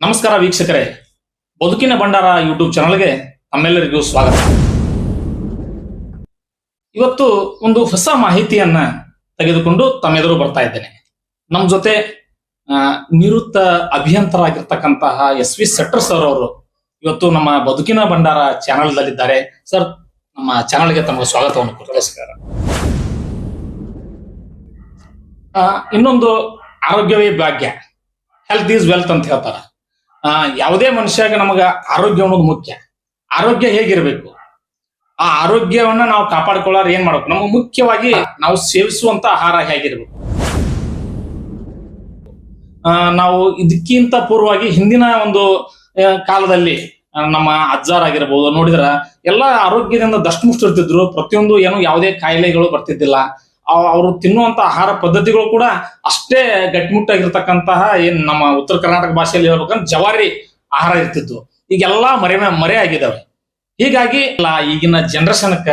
ನಮಸ್ಕಾರ ವೀಕ್ಷಕರೇ. ಬದುಕಿನ ಭಂಡಾರ ಯೂಟ್ಯೂಬ್ ಚಾನಲ್ಗೆ ತಮ್ಮೆಲ್ಲರಿಗೂ ಸ್ವಾಗತ. ಇವತ್ತು ಒಂದು ಹೊಸ ಮಾಹಿತಿಯನ್ನ ತೆಗೆದುಕೊಂಡು ತಮ್ಮೆದುರು ಬರ್ತಾ ಇದ್ದೇನೆ. ನಮ್ಮ ಜೊತೆ ನಿವೃತ್ತ ಅಭಿಯಂತರಾಗಿರ್ತಕ್ಕಂತಹ ಎಸ್ ವಿ ಸೆಟ್ರ್ ಸರ್ ಅವರು ಇವತ್ತು ನಮ್ಮ ಬದುಕಿನ ಭಂಡಾರ ಚಾನಲ್ ದಲ್ಲಿದ್ದಾರೆ ಸರ್ ನಮ್ಮ ಚಾನಲ್ಗೆ ತಮಗೆ ಸ್ವಾಗತವನ್ನು ನಮಸ್ಕಾರ. ಆ, ಇನ್ನೊಂದು ಆರೋಗ್ಯವೇ ಭಾಗ್ಯ. ಹೆಲ್ತ್ ಈಸ್ ವೆಲ್ತ್ ಅಂತ ಹೇಳ್ತಾರ. ಆ, ಯಾವುದೇ ಮನುಷ್ಯಾಗ ನಮಗ ಆರೋಗ್ಯ ಅನ್ನೋದು ಮುಖ್ಯ. ಆರೋಗ್ಯ ಹೇಗಿರ್ಬೇಕು? ಆ ಆರೋಗ್ಯವನ್ನ ನಾವು ಕಾಪಾಡ್ಕೊಳ್ಳಾರ ಏನ್ ಮಾಡ್ಬೇಕು? ನಮ್ಗೆ ಮುಖ್ಯವಾಗಿ ನಾವು ಸೇವಿಸುವಂತ ಆಹಾರ ಹೇಗಿರ್ಬೇಕು? ಆ, ನಾವು ಇದಕ್ಕಿಂತ ಪೂರ್ವವಾಗಿ ಹಿಂದಿನ ಒಂದು ಕಾಲದಲ್ಲಿ ನಮ್ಮ ಅಜ್ಜಾರಾಗಿರ್ಬೋದು ನೋಡಿದ್ರ ಎಲ್ಲ ಆರೋಗ್ಯದಿಂದ ದಷ್ಟಮುಷ್ಟ ಇರ್ತಿದ್ರು. ಪ್ರತಿಯೊಂದು ಏನು ಯಾವುದೇ ಕಾಯಿಲೆಗಳು ಬರ್ತಿದ್ದಿಲ್ಲ. ಅವರು ತಿನ್ನುವಂತ ಆಹಾರ ಪದ್ಧತಿಗಳು ಕೂಡ ಅಷ್ಟೇ ಗಟ್ಟಿಮುಟ್ಟಾಗಿರ್ತಕ್ಕಂತಹ ಏನ್ ನಮ್ಮ ಉತ್ತರ ಕರ್ನಾಟಕ ಭಾಷೆಯಲ್ಲಿ ಹೇಳ್ಬೇಕಂದ್ರೆ ಜವಾರಿ ಆಹಾರ ಇರ್ತಿತ್ತು ಈಗೆಲ್ಲಾ ಮರೆ ಮರೆ ಆಗಿದಾವೆ. ಹೀಗಾಗಿ ಈಗಿನ ಜನರೇಷನ್ಕ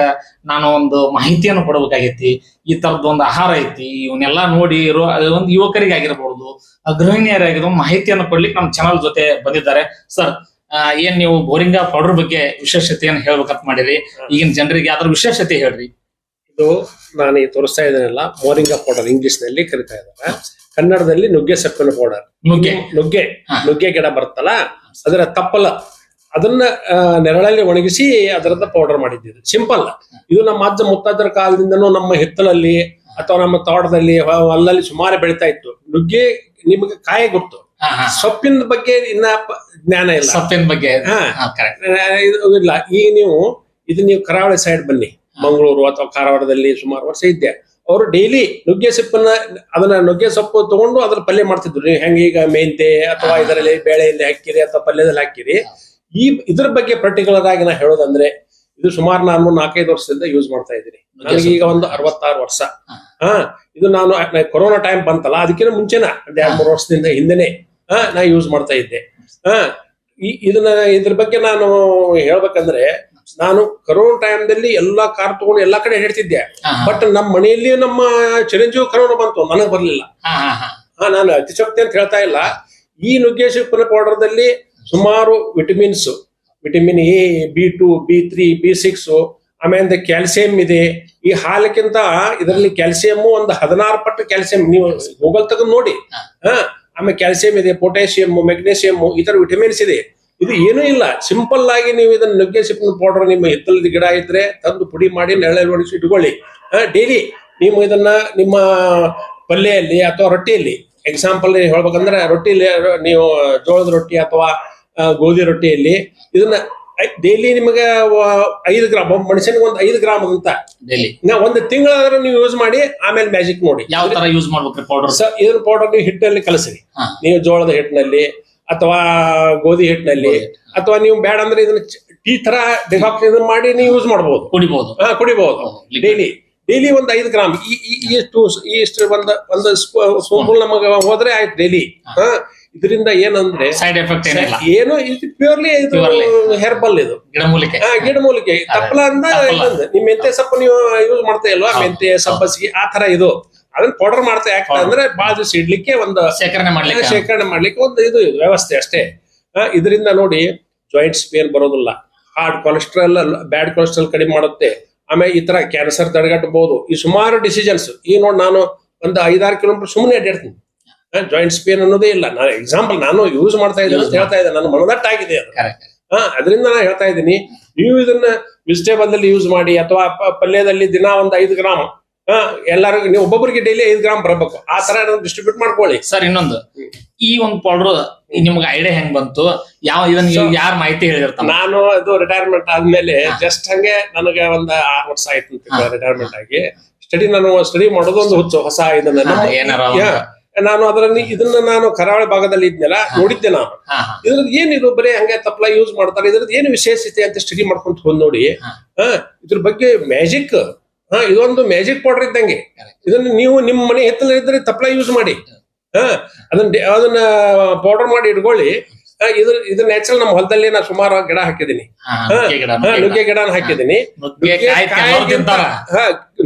ನಾನು ಒಂದು ಮಾಹಿತಿಯನ್ನು ಕೊಡಬೇಕಾಗೈತಿ. ಈ ತರದ್ ಒಂದು ಆಹಾರ ಐತಿ ಇವನ್ನೆಲ್ಲ ನೋಡಿ ಇರೋ ಒಂದು ಯುವಕರಿಗೆ ಆಗಿರ್ಬೋದು ಗೃಹಿಣಿಯರಾಗಿರೋ ಮಾಹಿತಿಯನ್ನು ಕೊಡ್ಲಿಕ್ಕೆ ನಮ್ಮ ಚಾನಲ್ ಜೊತೆ ಬಂದಿದ್ದಾರೆ. ಸರ್ ಏನ್ ನೀವು ಬೋರಿಂಗಾ ಪೌಡರ್ ಬಗ್ಗೆ ವಿಶೇಷತೆಯನ್ನು ಹೇಳ್ಬೇಕಂತ ಮಾಡಿರಿ. ಈಗಿನ ಜನರಿಗೆ ಅದ್ರ ವಿಶೇಷತೆ ಹೇಳ್ರಿ. ಇದು ನಾನು ಈ ತೋರಿಸ್ತಾ ಇದ್ದೇನೆಲ್ಲ ಮೋರಿಂಗಾ ಪೌಡರ್ ಇಂಗ್ಲಿಷ್ನಲ್ಲಿ ಕರಿತಾ ಇದ್ದಾರೆ. ಕನ್ನಡದಲ್ಲಿ ನುಗ್ಗೆ ಸೊಪ್ಪಿನ ಪೌಡರ್ ನುಗ್ಗೆ. ನುಗ್ಗೆ. ನುಗ್ಗೆ ಗಿಡ ಬರುತ್ತಲ್ಲ ಅದರ ತಪ್ಪಲ. ಅದನ್ನ ಆ, ನೆರಳಲ್ಲಿ ಒಣಗಿಸಿ ಅದರದ ಪೌಡರ್ ಮಾಡಿದ್ದೀರಿ ಸಿಂಪಲ್ ಇದು ನಮ್ಮ ಅಜ್ಜ ಮುತ್ತಾದ್ರ ಕಾಲದಿಂದನೂ ನಮ್ಮ ಹಿತ್ತಲಲ್ಲಿ ಅಥವಾ ನಮ್ಮ ತೋಟದಲ್ಲಿ ಅಲ್ಲಲ್ಲಿ ಸುಮಾರು ಬೆಳಿತಾ ಇತ್ತು. ನುಗ್ಗೆ ನಿಮಗೆ ಕಾಯಿ ಗೊತ್ತು. ಹಾ, ಹಾ. ಸೊಪ್ಪಿನ ಬಗ್ಗೆ ಇನ್ನ ಪ- ಜ್ಞಾನ ಇಲ್ಲ. ಸೊಪ್ಪಿನ ಬಗ್ಗೆ. ಹಾ. ಕರೆಕ್ಟ್ ಆ, ಇದು ಇಲ್ಲ. ಈ ನೀವು ಇದು ನೀವು ಕರಾವಳಿ ಸೈಡ್ ಬನ್ನಿ. ಮಂಗಳೂರು ಅಥವಾ ಕಾರವಾರದಲ್ಲಿ ಸುಮಾರು ವರ್ಷ ಇದ್ದೆ. ಅವರು ಡೈಲಿ ನುಗ್ಗೆ ಸೊಪ್ಪನ್ನ ಅದನ್ನ ನುಗ್ಗೆ ಸೊಪ್ಪು ತಗೊಂಡು ಅದ್ರ ಪಲ್ಯ ಮಾಡ್ತಿದ್ರು. ನೀವು ಹೆಂಗೆ ಈಗ ಮೆಂತೆ ಅಥವಾ. ಇದರಲ್ಲಿ ಬೇಳೆಯಲ್ಲಿ ಹಾಕಿರಿ ಅಥವಾ ಪಲ್ಯದಲ್ಲಿ ಹಾಕಿರಿ ಈ ಇದ್ರ ಬಗ್ಗೆ ಪರ್ಟಿಕ್ಯುಲರ್ ಆಗಿ ನಾ ಹೇಳೋದಂದ್ರೆ ಇದು ಸುಮಾರು ನಾನು ನಾಲ್ಕೈದು ವರ್ಷದಿಂದ ಯೂಸ್ ಮಾಡ್ತಾ ಇದ್ದೀನಿ. ನನಗೆ ಈಗ ಒಂದು ಅರವತ್ತಾರು ವರ್ಷ. ಹಾ. ಇದು ನಾನು ಕೊರೋನಾ ಟೈಮ್ ಬಂತಲ್ಲ ಅದಕ್ಕಿಂತ ಮುಂಚೆನ ಒಂದ್ ಎರಡ್ ಮೂರು ವರ್ಷದಿಂದ ಹಿಂದೆನೆ ಹಾ ನಾ ಯೂಸ್ ಮಾಡ್ತಾ ಇದ್ದೆ. ಹಾ ಈ- ಇದನ್ನ ಇದ್ರ ಬಗ್ಗೆ ನಾನು ಹೇಳ್ಬೇಕಂದ್ರೆ ನಾನು ಕರೋನಾ ಟೈಮ್ದಲ್ಲಿ ಎಲ್ಲಾ ಕಾರ್ ತಗೊಂಡು ಎಲ್ಲಾ ಕಡೆ ಹೇಳ್ತಿದ್ದೆ. ಬಟ್ ನಮ್ಮ ಮನೆಯಲ್ಲಿ ನಮ್ಮ ಚಿರಂಜೀವಿ ಕರೋನಾ ಬಂತು ನನಗೆ ಬರ್ಲಿಲ್ಲ. ಹಾ ನಾನು ಅತಿಶಕ್ತಿ ಅಂತ ಹೇಳ್ತಾ ಇಲ್ಲ. ಈ ನುಗ್ಗೆ ಪೌಡರ್ ದಲ್ಲಿ ಸುಮಾರು vitamins vitamin A B two B three B six ಆಮೇಲೆ ಕ್ಯಾಲ್ಸಿಯಂ ಇದೆ. ಈ ಹಾಲಕ್ಕಿಂತ ಇದರಲ್ಲಿ ಕ್ಯಾಲ್ಸಿಯಂ ಒಂದು ಹದಿನಾರು ಪಟ್ಟು ಕ್ಯಾಲ್ಸಿಯಂ ನೀವು ಗೂಗಲ್ ತಗೊಂಡು ನೋಡಿ. ಹಾ. ಆಮೇಲೆ ಕ್ಯಾಲ್ಸಿಯಂ ಇದೆ ಪೊಟ್ಯಾಸಿಯಂ ಮೆಗ್ನೀಸಿಯಂ ಈ ತರ ವಿಟಮಿನ್ಸ್ ಇದೆ. ಇದು ಏನೂ ಇಲ್ಲ. ಸಿಂಪಲ್ ಆಗಿ ನೀವು ಇದನ್ನ ನುಗ್ಗೆ ಸಿಪ್ಪಿನ ಪೌಡರ್ ನಿಮ್ಮ ಹಿತ್ತಲದ ಗಿಡ ಇದ್ರೆ ತಂದು ಪುಡಿ ಮಾಡಿ ನೆರಳಲ್ಲಿ ಒಣಗಿಸಿ ಇಟ್ಕೊಳ್ಳಿ. ಡೈಲಿ ನೀವು ಇದನ್ನ ನಿಮ್ಮ ಪಲ್ಯೆಯಲ್ಲಿ ಅಥವಾ ರೊಟ್ಟಿಯಲ್ಲಿ ಎಕ್ಸಾಂಪಲ್ ಹೇಳ್ಬೇಕಂದ್ರೆ ರೊಟ್ಟಿಲಿ ನೀವು ಜೋಳದ ರೊಟ್ಟಿ ಅಥವಾ ಗೋಧಿ ರೊಟ್ಟಿಯಲ್ಲಿ ಇದನ್ನ ಡೈಲಿ ನಿಮಗೆ ಐದು ಗ್ರಾಮ್ ಒಬ್ಬ ಮನುಷ್ಯನಿಗೆ ಒಂದು ಐದು ಗ್ರಾಮ್ ಅಂತ. ಡೈಲಿ ನಾ ಒಂದು ತಿಂಗಳಾದ್ರೂ ನೀವು ಯೂಸ್ ಮಾಡಿ ಆಮೇಲೆ ಮ್ಯಾಜಿಕ್ ನೋಡಿ. ಯಾವ ತರ ಯೂಸ್ ಮಾಡ್ಬೇಕು ಪೌಡರ್ ಸರ್ ಇದನ್ನ ಪೌಡರ್ ನೀವು ಹಿಟ್ಟಲ್ಲಿ ಕಲಸಿರಿ. ನೀವು ಜೋಳದ ಹಿಟ್ಟಿನಲ್ಲಿ ಅಥವಾ ಗೋಧಿ ಹಿಟ್ಟಿನಲ್ಲಿ ಅಥವಾ ನೀವು ಬೇಡ ಅಂದ್ರೆ ಇದನ್ನ ಟೀ ತರ ಡಿಫಾಕ್ಷನ್ ಮಾಡಿ ನೀವು ಯೂಸ್ ಮಾಡಬಹುದು ಕುಡಿಬಹುದು ಹಾ ಕುಡಿಬಹುದು. ಡೈಲಿ ಡೈಲಿ ಒಂದ್ ಐದು ಗ್ರಾಮ್. ಇಷ್ಟು ಇಷ್ಟು ಒಂದು ಒಂದು ಸ್ಪೂನ್ ನಮಗೆ ಹೋದ್ರೆ ಆಯ್ತು ಡೈಲಿ ಹಾ. ಇದರಿಂದ ಏನಂದ್ರೆ ಸೈಡ್ ಎಫೆಕ್ಟ್ ಏನಿಲ್ಲ. ಏನು ಇದು ಪ್ಯೂರ್ಲಿ ಇದು ಹೆರ್ಬಲ್ ಇದು. ಗಿಡಮೂಲಿಕೆ ಹಾ ಗಿಡಮೂಲಿಕೆ ತಪ್ಪಲ ಅಂದ. ನಿಮ್ ಮೆಂತೆ ಸೊಪ್ಪು ನೀವು ಯೂಸ್ ಮಾಡ್ತಾ ಇಲ್ವಾ. ಮೆಂತೆ ಸಬ್ಬಸಿಗೆ ಆ ತರ ಇದು. ಅದನ್ನ ಪೌಡರ್ ಮಾಡ್ತಾ ಯಾಕೆ ಅಂದ್ರೆ ಬಾಳ ದಿವಸ ಇಡ್ಲಿಕ್ಕೆ ಒಂದು ಶೇಖರಣೆ ಮಾಡ್ಲಿಕ್ಕೆ. ಶೇಖರಣೆ ಮಾಡ್ಲಿಕ್ಕೆ ಒಂದು ಇದು ವ್ಯವಸ್ಥೆ ಅಷ್ಟೇ. ಇದರಿಂದ ನೋಡಿ ಜಾಯಿಂಟ್ಸ್ ಪೇನ್ ಬರೋದಿಲ್ಲ. ಹಾರ್ಟ್ ಕೊಲೆಸ್ಟ್ರಾಲ್ ಬ್ಯಾಡ್ ಕೊಲೆಸ್ಟ್ರಾಲ್ ಕಡಿಮೆ ಮಾಡುತ್ತೆ. ಆಮೇಲೆ ಈ ತರ ಕ್ಯಾನ್ಸರ್ ತಡೆಗಟ್ಟಬಹುದು. ಈ ಸುಮಾರು ಡಿಸಿಷನ್ಸ್ ಈ ನೋಡಿ ನಾನು ಒಂದು ಐದಾರು ಕಿಲೋಮೀಟರ್ ಸುಮ್ಮನೆ ಅಡ್ಡಾಡ್ತೀನಿ. ಜಾಯಿಂಟ್ಸ್ ಪೇನ್ ಅನ್ನೋದೇ ಇಲ್ಲ. ನಾನು ಎಕ್ಸಾಂಪಲ್ ನಾನು ಯೂಸ್ ಮಾಡ್ತಾ ಇದ್ದೀನಿ ಅಂತ ಹೇಳ್ತಾ ಇದ್ದೆ ನನ್ನ ಮನದಟ್ಟಾಗಿದೆ ಅದು. ಹಾ ಅದರಿಂದ ನಾನು ಹೇಳ್ತಾ ಇದ್ದೀನಿ. ನೀವು ಇದನ್ನ ವೆಜಿಟೇಬಲ್ ಅಲ್ಲಿ ಯೂಸ್ ಮಾಡಿ ಅಥವಾ ಪಲ್ಯದಲ್ಲಿ ದಿನ ಒಂದು ಐದು ಗ್ರಾಮ್ ಹಾ ಎಲ್ಲರಿಗೂ ನೀವು ಒಬ್ಬೊಬ್ಬರಿಗೆ ಡೈಲಿ ಐದು ಗ್ರಾಮ್ ಬರಬೇಕು. ಆ ತರ ಡಿಸ್ಟ್ರಿಬ್ಯೂಟ್ ಮಾಡ್ಕೊಳ್ಳಿ. ಸರ್ ಇನ್ನೊಂದು. ಈ ಒಂದು ಪೌಡರ್ ನಿಮ್ಗೆ ಐಡಿಯಾ ಹೆಂಗ್ ಬಂತು? ಯಾವ ಇದನ್ನ ಯಾರು ಮಾಹಿತಿ ಹೇಳಿರ್ತಾನ ನಾನು ಅದು ರಿಟೈರ್ಮೆಂಟ್ ಆದ್ಮೇಲೆ. ಜಸ್ಟ್ ಹಂಗೆ ನನಗೆ ಒಂದ್ ಆರು ವರ್ಷ ಆಯ್ತು. ರಿಟೈರ್ಮೆಂಟ್ ಆಗಿ. ಸ್ಟಡಿ ನಾನು ಸ್ಟಡಿ ಮಾಡೋದು ಒಂದು ಹುಚ್ಚು ಹೊಸ ಇದನ್ನ ಏನಾರ ನಾನು ಅದರಲ್ಲಿ ಇದನ್ನ ನಾನು ಕರಾವಳಿ ಭಾಗದಲ್ಲಿ ಇದ್ನೆಲ್ಲ ನೋಡಿದ್ದೆ ನಾನು. ಇದ್ರದ್ದು ಏನಿದು ಬರೀ ಹಂಗೆ ತಪ್ಪಲ ಯೂಸ್ ಮಾಡ್ತಾರೆ ಇದ್ರದ್ದು ಏನು ವಿಶೇಷತೆ ಅಂತ ಸ್ಟಡಿ ಮಾಡ್ಕೊಂತ ಹೋದ್ ನೋಡಿ. ಇದ್ರ ಬಗ್ಗೆ ಮ್ಯಾಜಿಕ್ ಹಾ ಇದೊಂದು ಮ್ಯಾಜಿಕ್ ಪೌಡರ್ ಇದ್ದಂಗೆ. ಇದನ್ನು ನೀವು ನಿಮ್ಮ ಮನೆ ಹಿತ್ತಲ ಇದ್ರೆ ತಪ್ಪಲ ಯೂಸ್ ಮಾಡಿ. ಹಾ ಅದನ್ನ ಅದನ್ನ ಪೌಡರ್ ಮಾಡಿ ಇಟ್ಕೊಳ್ಳಿ. ಇದು ಇದು ನ್ಯಾಚುರಲ್ ನಮ್ಮ ಹೊಲದಲ್ಲಿ ನಾ ಸುಮಾರು ಗಿಡ ಹಾಕಿದೀನಿ ನುಗ್ಗೆ ಗಿಡ ಹಾಕಿದೀನಿ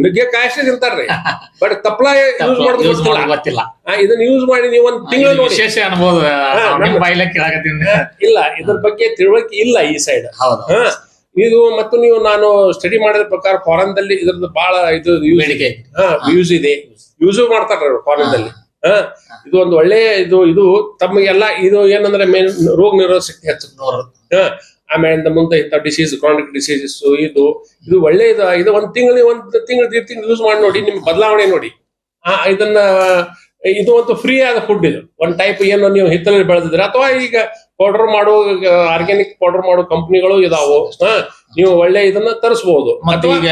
ನುಗ್ಗೆ ಕಾಯಿಸಿ ತಿಂತಾರ್ರಿ ಬಟ್ ತಪ್ಪಲ ಯೂಸ್ ಮಾಡೋದು ಗೊತ್ತಿಲ್ಲ. ಇದನ್ನ ಯೂಸ್ ಮಾಡಿ ನೀವು ಒಂದ್ ತಿಂಗಳು ನೋಡಿ. ವಿಶೇಷ ಅನುಭವ ಇಲ್ಲ ಇದ್ರ ಬಗ್ಗೆ ತಿಳುವಳಿಕೆ ಇಲ್ಲ ಈ ಸೈಡ್ ಹೌದು. ಇದು ಮತ್ತು ನೀವು ನಾನು ಸ್ಟಡಿ ಮಾಡಿದ ಪ್ರಕಾರ ಫಾರಿನ್ ದಲ್ಲಿ ಇದ್ರದ್ದು ಬಹಳ ಇದು ಯೂಸ್ ಇದೆ. ಯೂಸ್ ಮಾಡ್ತಾರ ಫಾರಿನ್ ದಲ್ಲಿ. ಹಾ ಇದು ಒಂದು ಒಳ್ಳೆ ಇದು ಇದು ತಮಗೆಲ್ಲ ಇದು ಏನಂದ್ರೆ ಮೇನ್ ರೋಗ ನಿರೋಧಕ ಶಕ್ತಿ ಹೆಚ್ಚು. ಆಮೇಲೆ ಮುಂದೆ ಇಂಥ ಡಿಸೀಸ್ ಕ್ರಾನಿಕ್ ಡಿಸೀಸಸ್ ಇದು ಇದು ಒಳ್ಳೆ ಇದು ಇದು ಒಂದ್ ತಿಂಗಳು ಒಂದ್ ತಿಂಗಳು ತಿಂಗಳು ಯೂಸ್ ಮಾಡಿ ನೋಡಿ ನಿಮ್ಗೆ ಬದಲಾವಣೆ ನೋಡಿ. ಆ ಇದನ್ನ ಇದು ಒಂದು ಫ್ರೀ ಆದ ಫುಡ್ ಇದು. ಒಂದ್ ಟೈಪ್ ಏನು ನೀವು ಹಿತ್ತಲಲ್ಲಿ ಬೆಳೆದಿದ್ರೆ ಅಥವಾ ಈಗ ಪೌಡರ್ ಮಾಡೋ ಆರ್ಗ್ಯಾನಿಕ್ ಪೌಡರ್ ಮಾಡೋ ಕಂಪನಿಗಳು ಇದಾವು. ಹಾ ನೀವು ಒಳ್ಳೆ ಇದನ್ನ ತರಿಸಬಹುದು ಮತ್ತೆ ಈಗ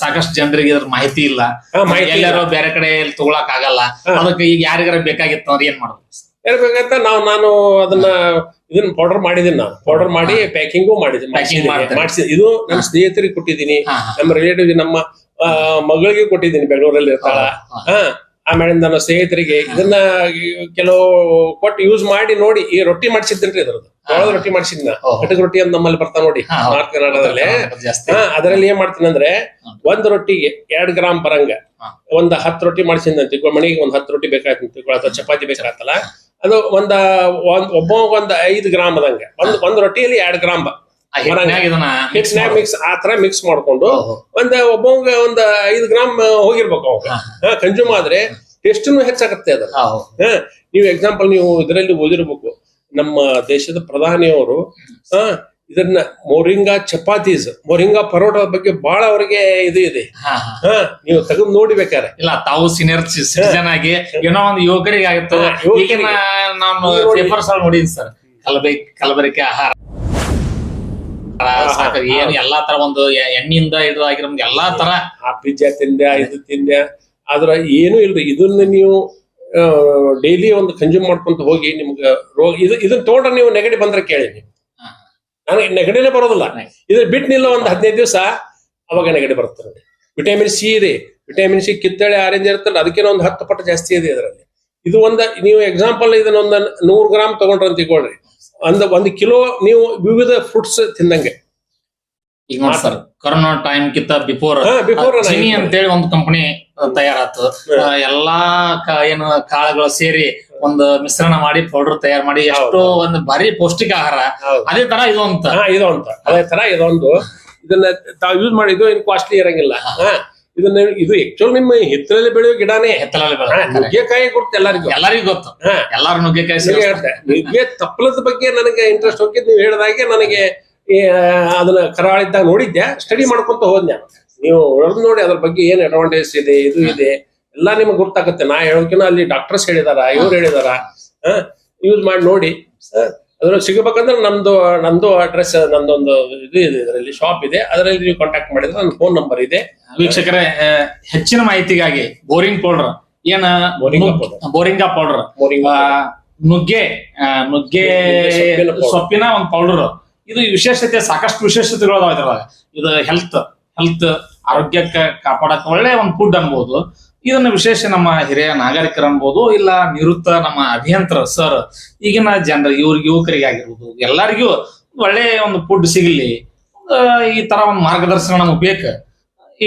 ಸಾಕಷ್ಟು ಜನರಿಗೆ ಇದ್ರ ಮಾಹಿತಿ ಇಲ್ಲ. ಎಲ್ಲರೂ ಬೇರೆ ಕಡೆ ತಗೊಳಕ್ ಆಗಲ್ಲ. ಅದಕ್ಕೆ ಈಗ ಯಾರಿಗಾರ ಬೇಕಾಗಿತ್ತು ಅಂದ್ರೆ ಏನ್ ಮಾಡೋದು? ಹೇಳ್ಬೇಕಂತ ನಾವು ನಾನು ಅದನ್ನ ಇದನ್ನ ಪೌಡರ್ ಮಾಡಿದೀನಿ ನಾನು. ಪೌಡರ್ ಮಾಡಿ ಪ್ಯಾಕಿಂಗು ಮಾಡಿದ್ದೀನಿ. ಮಾಡಿಸಿ ಇದು ನಮ್ಮ ಸ್ನೇಹಿತರಿಗೆ ಕೊಟ್ಟಿದ್ದೀನಿ. ನಮ್ಮ ರಿಲೇಟಿವ್ ನಮ್ಮ ಮಗಳಿಗೆ ಕೊಟ್ಟಿದ್ದೀನಿ ಬೆಂಗಳೂರಲ್ಲಿ ಇರ್ತಾಳ ಹಾ. ಆಮೇಲೆ ನನ್ನ ಸ್ನೇಹಿತರಿಗೆ ಇದನ್ನ ಕೆಲವು ಕೊಟ್ಟು ಯೂಸ್ ಮಾಡಿ ನೋಡಿ. ಈ ರೊಟ್ಟಿ ಮಾಡಿಸಿದ್ದೇನ್ರಿ ಅದ್ರದ್ದು ಜೋಳದ ರೊಟ್ಟಿ ಮಾಡಿಸಿದ್ನ. ಕಟಕ್ ರೊಟ್ಟಿ ಅಂತ ನಮ್ಮಲ್ಲಿ ಬರ್ತಾ ನೋಡಿ. ನಾರ್ತ್ ಕರ್ನಾಟಕದಲ್ಲಿ ಅದರಲ್ಲಿ ಏನ್ ಮಾಡ್ತೀನಿ ಅಂದ್ರೆ. ಒಂದ್ ರೊಟ್ಟಿಗೆ ಎರಡ್ ಗ್ರಾಮ್ ಬರಂಗ. ಒಂದ್ ಹತ್ತು ರೊಟ್ಟಿ ಮಾಡಿಸಿದ್ನ ತಿಳ್ಕೊ ಮನೆಗೆ ಒಂದ್ ಹತ್ತು ರೊಟ್ಟಿ ಬೇಕಾಗ್ತದೆ ತಿಳ್ಕೊ ಅಥವಾ ಚಪಾತಿ ಬೇಕಾಗ್ತಲ್ಲ ಅದು ಒಂದ ಒಂದ್ ಒಬ್ಬ ಒಂದ್ ಐದ್ ಗ್ರಾಮ್ ಅದಂಗ. ಒಂದ್ ಒಂದ್ ರೊಟ್ಟಿಯಲ್ಲಿ ಎರಡ್ ಗ್ರಾಮ್ mix ಮಿಕ್ಸ್ ಆ ತರ ಮಿಕ್ಸ್ ಮಾಡ್ಕೊಂಡು ಒಂದ ಒಬ್ಬಂಗ ಒಂದ್ ಐದ್ ಗ್ರಾಮ್ ಹೋಗಿರ್ಬೇಕು ಅವಾಗ. ಕನ್ಸ್ಯೂಮ್ ಆದ್ರೆ ಟೇಸ್ಟ್ನು ಹೆಚ್ಚಾಗತ್ತೆ ಅದ. ನೀವು ಎಕ್ಸಾಂಪಲ್ ನೀವು ಇದರಲ್ಲಿ ಓದಿರ್ಬೇಕು. ನಮ್ಮ ದೇಶದ ಪ್ರಧಾನಿಯವರು ಹಾ ಇದನ್ನ ಮೋರಿಂಗಾ ಚಪಾತೀಸ್ ಮೋರಿಂಗಾ ಪರೋಟ ಬಗ್ಗೆ ಬಹಳ ಅವರಿಗೆ ಇದು ಇದೆ. ನೀವು ತೆಗೆದು ನೋಡಿಬೇಕಾರೆ ಇಲ್ಲ ತಾವು ಸೀನಿಯರ್ ಸಿಟಿಜನ್ ಆಗಿ ಏನೋ ಒಂದು ಯುವಕರಿಗೆ ಆಗುತ್ತೆ. ಹಾ, ಯುವಕರಿಗೆ. ಈಗಿನ ನಾನು ಪೇಪರ್ಸ್ ಸರ್. ಕಲಬೆ ಕಲಬೆರಕೆ ಆಹಾರ. ಏನು ಎಲ್ಲಾ ತರ ಒಂದು ಎಣ್ಣಿಯಿಂದ ಇದು ಆಗಿರೋ ಎಲ್ಲಾ ತರ ಆ ಪಿಜ್ಜಾ ತಿಂದೆ ಇದು ತಿಂದ. ಆದ್ರ ಏನು ಇಲ್ರಿ ಇದನ್ನ ನೀವು ಡೈಲಿ ಒಂದು ಕನ್ಸ್ಯೂಮ್ ಮಾಡ್ಕೊಂತ ಹೋಗಿ ನಿಮ್ಗೆ ರೋಗ ಇದು ಇದನ್ನ ತೋಟ ನೀವು ನೆಗಡಿ ಬಂದ್ರೆ ಕೇಳಿ ನೀವು. ನನಗೆ ನೆಗಡಿನೇ ಬರೋದಿಲ್ಲ. ಇದು ಬಿಟ್ಟು ನಿಲ್ಲ ಒಂದು ಹದಿನೈದು ದಿವಸ ಅವಾಗ ನೆಗಡಿ ಬರುತ್ತೆ ವಿಟಮಿನ್ ಸಿ ಇದೆ. ವಿಟಮಿನ್ ಸಿ ಕಿತ್ತಳೆ ಆರೆಂಜ್ ಇರುತ್ತಲ್ಲ ಅದಕ್ಕಿಂತ ಒಂದು ಹತ್ತು ಪಟ್ಟು ಜಾಸ್ತಿ ಇದೆ ಅದರಲ್ಲಿ ಇದು ಒಂದ ನೀವು ಎಕ್ಸಾಂಪಲ್ ಇದನ್ನ ಒಂದು ನೂರು ಗ್ರಾಮ್ ತಗೊಂಡ್ರೆ ಅಂತ ತಿಳ್ಕೊಳ್ರಿ. ಒಂದ್ ಒಂದು ಕಿಲೋ ನೀವು ವಿವಿಧ ಫ್ರೂಟ್ಸ್ ತಿಂದಂಗೆ. ಈಗ ನೋಡಿ ಸರ್ ಕೊರೋನಾ ಟೈಮ್ ಕಿಂತ ಬಿಫೋರ್ ಬಿಫೋರ್ ಚಿನಿ ಅಂತೇಳಿ ಒಂದು ಕಂಪನಿ ತಯಾರಾತು. ಎಲ್ಲಾ ಏನು ಕಾಳುಗಳು ಸೇರಿ ಒಂದು ಮಿಶ್ರಣ ಮಾಡಿ ಪೌಡರ್ ತಯಾರು ಮಾಡಿ ಎಷ್ಟು ಒಂದು ಭಾರಿ ಪೌಷ್ಟಿಕ ಆಹಾರ ಅದೇ ತರ ಇದು ಅಂತ ಇದು ಅಂತ ಅದೇ ತರ ಇದೊಂದು. ಇದನ್ನ ತಾವು ಯೂಸ್ ಮಾಡಿದ್ದು ಇನ್ ಕಾಸ್ಟ್ಲಿ ಇರಂಗಿಲ್ಲ. ಇದನ್ನ ಇದು ಆಕ್ಚುಲ್ ನಿಮ್ಮ ಹಿತ್ತಲಲ್ಲಿ ಬೆಳೆಯೋ ಗಿಡನೇ. ಹೆತ್ತಲಲ್ಲಿ ನುಗ್ಗೆಕಾಯಿ ಗೊತ್ತು ಎಲ್ಲರಿಗೂ. ಎಲ್ಲರಿಗೂ ಗೊತ್ತು. ಎಲ್ಲರೂ ನುಗ್ಗೆಕಾಯಿ. ನುಗ್ಗೆ ತಪ್ಪಲದ ಬಗ್ಗೆ ನನಗೆ ಇಂಟ್ರೆಸ್ಟ್ ಹೋಗಿದ್ದು ನೀವು ಹೇಳಿದಾಗೆ ನನಗೆ ಅದನ್ನ ಕರಾಳಿದ್ದಾಗ ನೋಡಿದ್ದೆ ಸ್ಟಡಿ ಮಾಡ್ಕೊಂತ ಹೋದ್ನೆ. ನೀವು ಹೊಡೆದು ನೋಡಿ ಅದ್ರ ಬಗ್ಗೆ ಏನ್ ಅಡ್ವಾಂಟೇಜ್ ಇದೆ ಇದು ಇದೆ ಎಲ್ಲ ನಿಮ್ಗೆ ಗೊತ್ತಾಗುತ್ತೆ. ನಾ ಹೇಳೋಕಿನ ಅಲ್ಲಿ ಡಾಕ್ಟರ್ಸ್ ಹೇಳಿದಾರ ಇವ್ರು ಹೇಳಿದಾರ. ಯೂಸ್ ಮಾಡಿ ನೋಡಿ. ಅದ್ರಲ್ಲಿ ಸಿಗಬೇಕಂದ್ರೆ ನಮ್ದು ನಂದು ಅಡ್ರೆಸ್ ನಂದೊಂದು ಇದು ಇದೆ ಇದರಲ್ಲಿ ಶಾಪ್ ಇದೆ. ಅದರಲ್ಲಿ ನೀವು ಕಾಂಟ್ಯಾಕ್ಟ್ ಮಾಡಿದ್ರೆ ನನ್ನ ಫೋನ್ ನಂಬರ್ ಇದೆ. ವೀಕ್ಷಕರೇ ಆ, ಹೆಚ್ಚಿನ ಮಾಹಿತಿಗಾಗಿ ಬೋರಿಂಗ್ ಪೌಡರ್ ಏನ? ಬೋರಿಂಗಾ ನುಗ್- powder. ಬೋರಿಂಗಾ ಪೌಡರ್ ಬೋರಿಂಗ್ ನುಗ್ಗೆ ಆ, ನುಗ್ಗೆ ಸೊಪ್ಪಿನ powder. ಸೊಪ್ಪಿನ ಒಂದು ಪೌಡರ್ ಇದು ವಿಶೇಷತೆ ಸಾಕಷ್ಟು ವಿಶೇಷತೆಗಳು ಅದಾವ ಇದ್ರೊಳಗ. ಇದು ಹೆಲ್ತ್ ಹೆಲ್ತ್ ಆರೋಗ್ಯಕ್ಕೆ ಕಾಪಾಡಕ್ಕೆ ಒಳ್ಳೆ ಒಂದು ಫುಡ್ ಅನ್ಬೋದು. ಇದನ್ನ ವಿಶೇಷ ನಮ್ಮ ಹಿರಿಯ ನಾಗರಿಕರು ಅನ್ಬೋದು ಇಲ್ಲ ನಿವೃತ್ತ ನಮ್ಮ ಅಭಿಯಂತರ ಸರ್ ಈಗಿನ ಜನರ, ಇವ್ರ ಯುವಕರಿಗೆ ಆಗಿರ್ಬೋದು ಎಲ್ಲರಿಗೂ ಒಳ್ಳೆ ಒಂದು ಫುಡ್ ಸಿಗಲಿ ಈ ತರ ಒಂದು ಮಾರ್ಗದರ್ಶನ ನಮಗೆ ಬೇಕು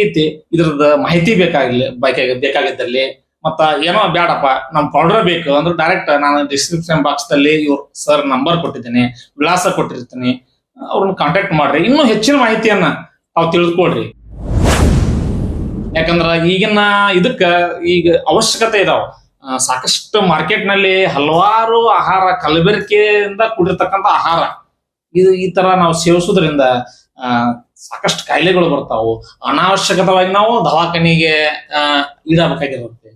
ಐತಿ. ಇದ್ರದ ಮಾಹಿತಿ ಬೇಕಾಗಿಲ್ಲ ಬೇಕಾಗಿ ಬೇಕಾಗಿದ್ದಲ್ಲಿ, ಮತ್ತ ಏನೋ ಬ್ಯಾಡಪ್ಪ, ನಮ್ ಪೌಡರ್ ಬೇಕು ಅಂದ್ರೆ ಡೈರೆಕ್ಟ್ ನಾನು ಡಿಸ್ಕ್ರಿಪ್ಷನ್ ಬಾಕ್ಸ್ ದಲ್ಲಿ ಇವ್ರ ಸರ್ ನಂಬರ್ ಕೊಟ್ಟಿದ್ದೀನಿ, ವಿಳಾಸ ಕೊಟ್ಟಿರ್ತೀನಿ, ಅವ್ರನ್ನ ಕಾಂಟ್ಯಾಕ್ಟ್ ಮಾಡ್ರಿ. ಇನ್ನೂ ಹೆಚ್ಚಿನ ಮಾಹಿತಿಯನ್ನ ತಾವು ತಿಳಿದುಕೊಳ್ರಿ. ಯಾಕಂದ್ರ ಈಗಿನ ಇದಕ್ಕ ಈಗ ಅವಶ್ಯಕತೆ ಇದಾವ. ಸಾಕಷ್ಟು ಮಾರ್ಕೆಟ್ನಲ್ಲಿ ಹಲವಾರು ಆಹಾರ ಕಲಬೆರಕೆಯಿಂದ ಕೂಡಿರ್ತಕ್ಕಂಥ ಆಹಾರ. ಇದು ಈ ತರ ನಾವು ಸೇವಿಸೋದ್ರಿಂದ ಸಾಕಷ್ಟು ಕಾಯಿಲೆಗಳು ಬರ್ತಾವು. ಅನಾವಶ್ಯಕತವಾಗಿ ನಾವು ದವಾಖಾನಿಗೆ ಈಡಾಗಬೇಕಾಗಿರುತ್ತೆ.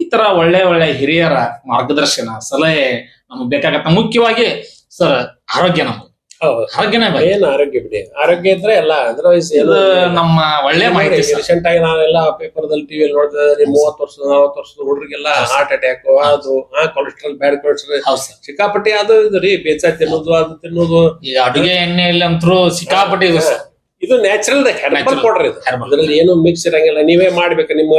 ಈ ತರ ಒಳ್ಳೆ ಒಳ್ಳೆ ಹಿರಿಯರ ಮಾರ್ಗದರ್ಶನ, ಸಲಹೆ ನಮಗೆ ಬೇಕಾಗತ್ತ. ಮುಖ್ಯವಾಗಿ ಸರ್, ಆರೋಗ್ಯ ನಮ್ಗೆ ಆರೋಗ್ಯನೇ ಬೇಕು. ಏನ್ ಆರೋಗ್ಯ ಬಿಡಿ. ಆರೋಗ್ಯ ಇದ್ರೆ ಎಲ್ಲ ಅದರ್ವೈಸ್ ಇದು ನಮ್ಮ ಒಳ್ಳೆ ಮಾಹಿತಿ ಸರ್. ರೀಸೆಂಟ್ ಆಗಿ ನಾವೆಲ್ಲ ಪೇಪರ್ದಲ್ಲಿ ಟಿವಿಯಲ್ಲಿ ನೋಡ್ತಾ ಇದ್ರೆ ಮೂವತ್ತು ವರ್ಷದ ನಲವತ್ತು ವರ್ಷದ ಹುಡುಗರಿಗೆಲ್ಲ ಹಾರ್ಟ್ ಅಟ್ಯಾಕ್ ಅದು ಕೊಲೆಸ್ಟ್ರಾಲ್ ಬ್ಯಾಡ್ ಕೊಲೆಸ್ಟ್ರಾಲ್ ಸಿಕ್ಕಾಪಟ್ಟಿ ಸರ್. ಸಿಕ್ಕಾಪಟ್ಟೆ ಅದು ಇದು ರೀ ಬೇಚ ತಿನ್ನೋದು ಅದು ತಿನ್ನೋದು. ಅಡುಗೆ ಅಡುಗೆ ಇಲ್ಲ ಅಂತರೂ ಸಿಕ್ಕಾಪಟ್ಟೆ ಇದು ಸರ್. ಇದು ನ್ಯಾಚುರಲ್ ಹೆರ್ಬಲ್ Natural. ಪೌಡರ್ ಇದು. Herbal. ಅದ್ರಲ್ಲಿ ಏನು ಮಿಕ್ಸ್ ಇರಂಗಿಲ್ಲ. ನೀವೇ ಮಾಡ್ಬೇಕು. ನಿಮ್ಮ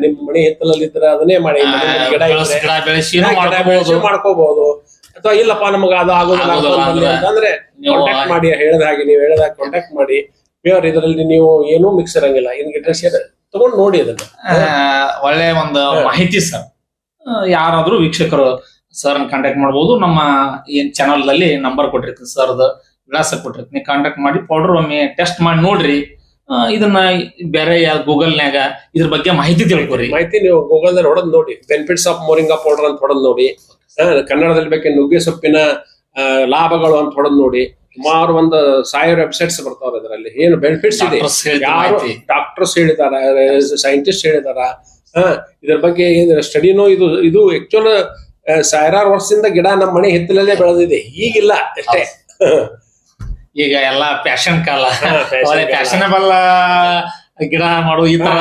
ನಿಮ್ಮ ಮನೆ ಹಿತ್ತಲಲ್ಲಿ ಇದ್ರೆ ಅದನ್ನೇ ಮಾಡಿ. ಆ, ಮನೆ ಮುಂದೆ ಗಿಡ ಬೆಳೆಸಿ- ಇದ್ರೆ ಗಿಡ ಬೆಳೆಸಿ ಗಿಡ ಬೆಳೆಸಿ ಮಾಡ್ಕೋಬಹುದು ಮಾಡ್ಕೋಬಹುದು ಅಥವಾ ಇಲ್ಲಪ್ಪ ನಮಗ ಅದು ಆಗೋದಿಲ್ಲ ಅಂತಂದ್ರೆ- ಅಂದ್ರೆ ಕಾಂಟ್ಯಾಕ್ಟ್ ಮಾಡಿ ಹೇಳಿದ ಹಾಗೆ ನೀವು ಹೇಳಿದ ಕಾಂಟ್ಯಾಕ್ಟ್ ಮಾಡಿ. ಪ್ಯೂರ್ ಇದರಲ್ಲಿ ನೀವು ಏನೂ ಮಿಕ್ಸ್ ಇರಂಗಿಲ್ಲ. ಡ್ರೆಸ್ ತಗೊಂಡು ನೋಡಿ ಅದನ್ನ. ಆ, ಒಳ್ಳೆ ಒಂದು ಮಾಹಿತಿ ಸರ್. ಯಾರಾದ್ರೂ ವೀಕ್ಷಕರು ಸರ್ ಕಾಂಟ್ಯಾಕ್ಟ್ ಮಾಡಬಹುದು ನಮ್ಮ ಏನ್ ಚಾನಲ್ ದಲ್ಲಿ ನಂಬರ್ ಕೊಟ್ಟಿರ್ತೀನಿ ಸರ್ದ ವಿಳಾಸ ಕೊಟ್ಟಿರ್ತೀನಿ. ಕಾಂಟ್ಯಾಕ್ಟ್ ಮಾಡಿ ಪೌಡರ್ ಒಮ್ಮೆ ಟೆಸ್ಟ್ ಮಾಡಿ ನೋಡ್ರಿ. ಆ, ಇದನ್ನ ಬೇರೆ ಯಾವ ಗೂಗಲ್ ಗೂಗಲ್ನ್ಯಾಗ ಇದ್ರ ಬಗ್ಗೆ ಮಾಹಿತಿ ತಿಳ್ಕೊರಿ. ಮಾಹಿತಿ ನೀವು ಗೂಗಲ್ನಲ್ಲಿ ಹೊಡೆದ್ ನೋಡಿ. ಬೆನಿಫಿಟ್ಸ್ ಆಫ್ ಮೋರಿಂಗಾ ಪೌಡರ್ ಅಂತ ಹೊಡೆದ್ ನೋಡಿ. ಕನ್ನಡದಲ್ಲಿ ಬೇಕೆ ನುಗ್ಗೆ ಸೊಪ್ಪಿನ ಲಾಭಗಳು ಅಂತ ಹೊಡೆದ್ ನೋಡಿ ಸುಮಾರು ಒಂದು ಸಾವಿರ ವೆಬ್ಸೈಟ್ಸ್ ಬರ್ತಾವ್ರೆ ಅದರಲ್ಲಿ ಏನು ಬೆನಿಫಿಟ್ಸ್ ಇದೆ. ಡಾಕ್ಟರ್ಸ್ ಹೇಳಿದಾರ ಸೈಂಟಿಸ್ಟ್ ಹೇಳಿದಾರ ಇದ್ರ ಬಗ್ಗೆ ಸ್ಟಡಿನೂ ಇದು? ಇದು ಆಕ್ಚುಲ್ ಸಾವಿರಾರು ವರ್ಷದಿಂದ ಗಿಡ ನಮ್ಮ ಮನೆ ಹಿತ್ತಲಲ್ಲೇ ಬೆಳೆದಿದೆ. ಈಗಿಲ್ಲ ಅಷ್ಟೇ. ಈಗ ಎಲ್ಲಾ ಫ್ಯಾಷನ್ ಕಾಲ. ಫ್ಯಾಷನಬಲ್ ಗಿಡ ಮಾಡು ಈ ತರ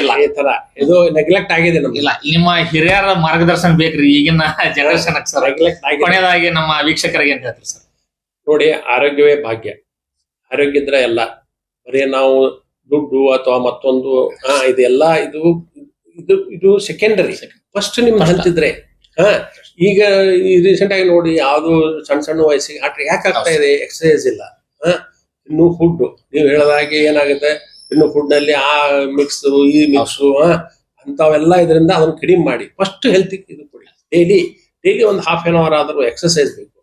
ಇಲ್ಲ ಈ ತರ. ಇದು ನೆಗ್ಲೆಕ್ಟ್ ಆಗಿದೆ ನಮ್ಗೆ ಇಲ್ಲ ನಿಮ್ಮ ಹಿರಿಯರ ಮಾರ್ಗದರ್ಶನ ಬೇಕ್ರಿ ಈಗಿನ ಜನರೇಷನ್ ಸರ್. ನೆಗ್ಲೆಕ್ಟ್ ಆಗಿ ಕೊನೆಯದಾಗಿ ನಮ್ಮ ವೀಕ್ಷಕರಿಗೆ ಅಂತ ಹೇಳ್ತೀರಿ ಸರ್? ನೋಡಿ ಆರೋಗ್ಯವೇ ಭಾಗ್ಯ. ಆರೋಗ್ಯ ಇದ್ರೆ ಎಲ್ಲ. ಬರೀ ನಾವು ದುಡ್ಡು ಅಥವಾ ಮತ್ತೊಂದು ಹಾ ಇದೆಲ್ಲ ಇದು ಇದು ಇದು ಸೆಕೆಂಡರಿ ಫಸ್ಟ್ ನಿಮ್ ಹಂತಿದ್ರೆ. ಇದ್ರೆ ಹಾ ಈಗ ರೀಸೆಂಟ್ ಆಗಿ ನೋಡಿ ಯಾವ್ದು ಸಣ್ಣ ಸಣ್ಣ ವಯಸ್ಸಿಗೆ ಆಟ ಯಾಕೆ ಆಗ್ತಾ ಇದೆ? ಎಕ್ಸಸೈಸ್ ಇಲ್ಲ. ಹಾ ಇನ್ನು ಫುಡ್ ನೀವು ಹೇಳದಾಗೆ ಏನಾಗುತ್ತೆ? ಇನ್ನು ಫುಡ್ನಲ್ಲಿ ಆ ಮಿಕ್ಸ್ ಈ ಮಿಕ್ಸ್ ಅಂತವೆಲ್ಲ ಇದರಿಂದ ಅದನ್ನ ಕಡಿಮೆ ಮಾಡಿ. ಫಸ್ಟ್ ಹೆಲ್ತ್ ಇದು ಕೊಡಿ. ಡೈಲಿ ಡೈಲಿ ಒಂದು ಹಾಫ್ ಆನ್ ಅವರ್ ಆದ್ರೂ ಎಕ್ಸಸೈಸ್ ಬೇಕು.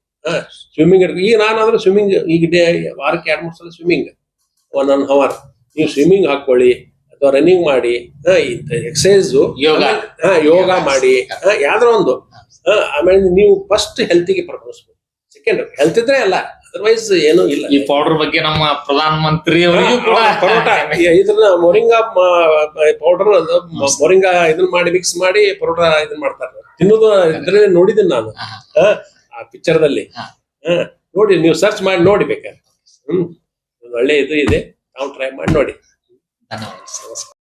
ಸ್ವಿಮ್ಮಿಂಗ್ ಈಗ ನಾನಾದ್ರೂ ಸ್ವಿಮ್ಮಿಂಗ್ ಈಗ ಡೇ ವಾರಕ್ಕೆ ಎರಡು ಮೂರು ಸಲ ಸ್ವಿಮ್ಮಿಂಗ್ ಒನ್ ಒನ್ ಅವರ್ ನೀವು ಸ್ವಿಮ್ಮಿಂಗ್ ಹಾಕೊಳ್ಳಿ ಅಥವಾ ರನ್ನಿಂಗ್ ಮಾಡಿ ಎಕ್ಸಸೈಸ್ ಯೋಗ. ಯೋಗ ಮಾಡಿ ಯಾವ್ದಾರ ಒಂದು. ಆಮೇಲೆ ನೀವು ಫಸ್ಟ್ ಹೆಲ್ತಿಗೆ ಪ್ರಿಫರೆನ್ಸ್ ಸೆಕೆಂಡ್ ಹೆಲ್ತ್ ಇದ್ರೆ ಅಲ್ಲ ಅದರ್ವೈಸ್ ಏನು ಇಲ್ಲ. ಈ ಪೌಡರ್ ಬಗ್ಗೆ ನಮ್ಮ ಪ್ರಧಾನ ಮಂತ್ರಿ ಅವರಿಗೂ ಕೂಡ ಪರೋಟ. ಇದನ್ನ ಮೊರಿಂಗಾ ಪೌಡರ್ ಮೊರಿಂಗಾ ಇದನ್ನ ಮಾಡಿ ಮಿಕ್ಸ್ ಮಾಡಿ ಪರೋಟ ಇದನ್ನ ಮಾಡ್ತಾರೆ. ತಿನ್ನೋದು ಇದ್ರಲ್ಲಿ ನೋಡಿದ್ದೀನಿ ನಾನು. ಆ ಪಿಕ್ಚರ್ದಲ್ಲಿ ಹಾ. ನೋಡಿ ನೀವು ಸರ್ಚ್ ಮಾಡಿ ನೋಡಿ ಬೇಕಾದ್ರೆ. ಹ್ಮ್ ಒಂದು ಒಳ್ಳೆ ಇದು ಇದೆ. ನಾವು ಟ್ರೈ ಮಾಡಿ ನೋಡಿ. ಧನ್ಯವಾದ.